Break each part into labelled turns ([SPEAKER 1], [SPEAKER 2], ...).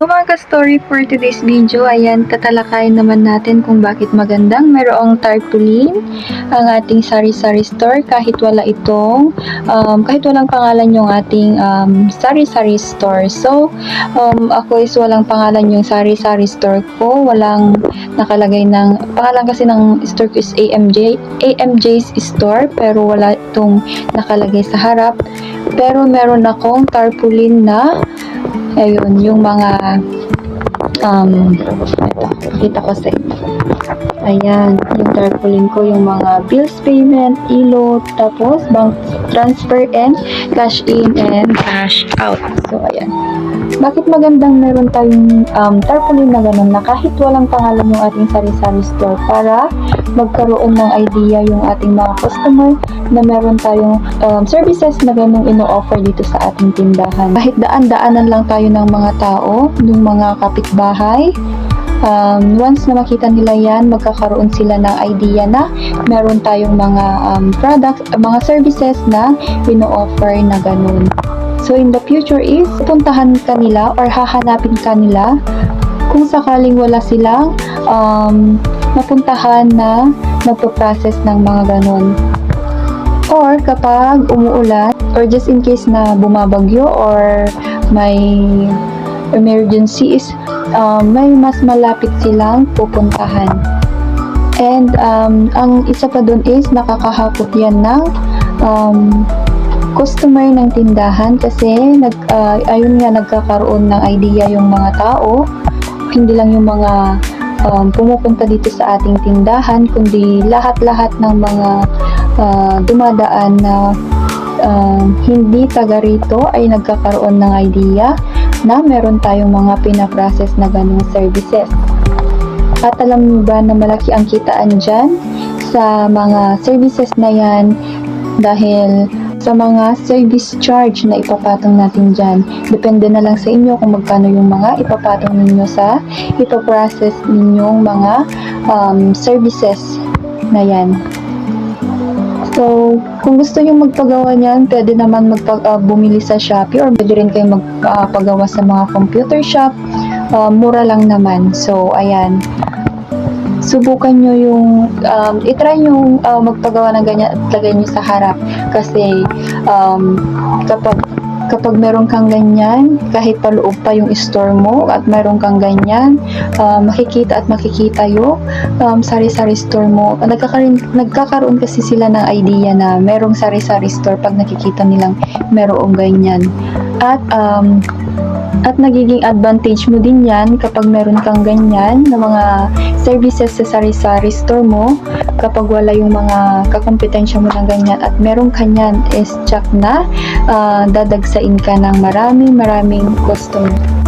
[SPEAKER 1] Umaga story for today's video, ayan, tatalakayin naman natin kung bakit magandang mayroong tarpaulin ang ating sari-sari store kahit wala itong, um, kahit walang pangalan yung ating um, sari-sari store. So, um, ako is walang pangalan yung sari-sari store ko, walang nakalagay ng, pangalan kasi ng store ko is AMJ, AMJ's store, pero wala itong nakalagay sa harap. Pero meron akong tarpaulin na Ayun, yung mga um, ito, kita ko sa inyo. Ayan, yung tarpaulin ko, yung mga bills payment, ilo, tapos bank transfer and cash in and cash out. So, ayan. Bakit magandang meron tayong um, tarpaulin na ganun na kahit walang pangalan yung ating sari-sari store para magkaroon ng idea yung ating mga customer na meron tayong um, services na ganung ino-offer dito sa ating tindahan. Kahit daan-daanan lang tayo ng mga tao, yung mga kapitbahay, um, once na makita nila yan, magkakaroon sila ng idea na meron tayong mga um, products, mga services na ino-offer na ganun. So in the future is, puntahan ka nila or hahanapin ka nila kung sakaling wala silang um, mapuntahan na magpo-process ng mga ganun. Or kapag umuulan, or just in case na bumabagyo or may emergency is um, may mas malapit silang pupuntahan. And um, ang isa pa dun is nakakahapot yan ng um, customer ng tindahan kasi nag, uh, ayun nga nagkakaroon ng idea yung mga tao hindi lang yung mga um, pumupunta dito sa ating tindahan kundi lahat-lahat ng mga uh, dumadaan na uh, hindi taga rito ay nagkakaroon ng idea na meron tayong mga pinaprocess na ganong services. At alam niyo ba na malaki ang kitaan dyan sa mga services na yan dahil sa mga service charge na ipapatong natin dyan. Depende na lang sa inyo kung magkano yung mga ipapatong ninyo sa ipaprocess ninyong mga um, services na yan. So, kung gusto nyo magpagawa niyan, pwede naman magpag, uh, bumili sa Shopee or pwede rin kayo magpagawa sa mga computer shop. Uh, mura lang naman. So, ayan subukan nyo yung, um, itry nyo uh, magpagawa ng ganyan at lagay nyo sa harap. Kasi, um, kapag kapag meron kang ganyan, kahit paloob pa yung store mo at meron kang ganyan, uh, makikita at makikita yung um, sari-sari store mo. Nagkakaroon, nagkakaroon kasi sila ng idea na merong sari-sari store pag nakikita nilang merong ganyan. At um, at nagiging advantage mo din yan kapag meron kang ganyan na mga services sa sari-sari store mo kapag wala yung mga kakompetensya mo ng ganyan at meron kanyan is check na uh, dadagsain ka ng maraming maraming customer.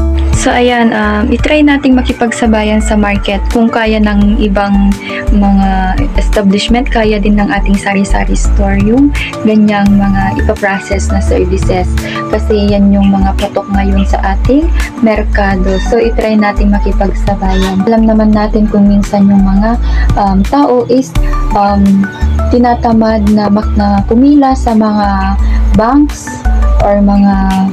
[SPEAKER 1] So ayan, um, itry nating makipagsabayan sa market kung kaya ng ibang mga establishment, kaya din ng ating sari-sari store yung ganyang mga ipaprocess na services. Kasi yan yung mga patok ngayon sa ating merkado. So itry nating makipagsabayan. Alam naman natin kung minsan yung mga um, tao is um, tinatamad na, mak- na pumila sa mga banks or mga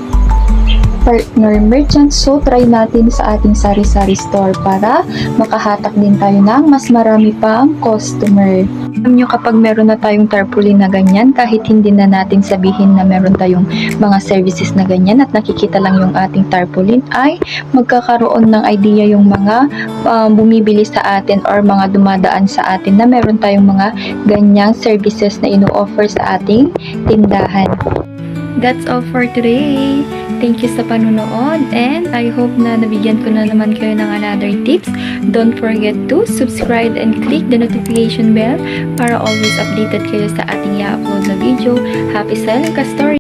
[SPEAKER 1] partner merchants. So, try natin sa ating sari-sari store para makahatak din tayo ng mas marami pang customer. Alam nyo kapag meron na tayong tarpaulin na ganyan, kahit hindi na natin sabihin na meron tayong mga services na ganyan at nakikita lang yung ating tarpaulin, ay magkakaroon ng idea yung mga um, bumibili sa atin or mga dumadaan sa atin na meron tayong mga ganyang services na ino-offer sa ating tindahan. That's all for today. Thank you sa panunood and I hope na nabigyan ko na naman kayo ng another tips. Don't forget to subscribe and click the notification bell para always updated kayo sa ating i-upload na video. Happy selling ka story!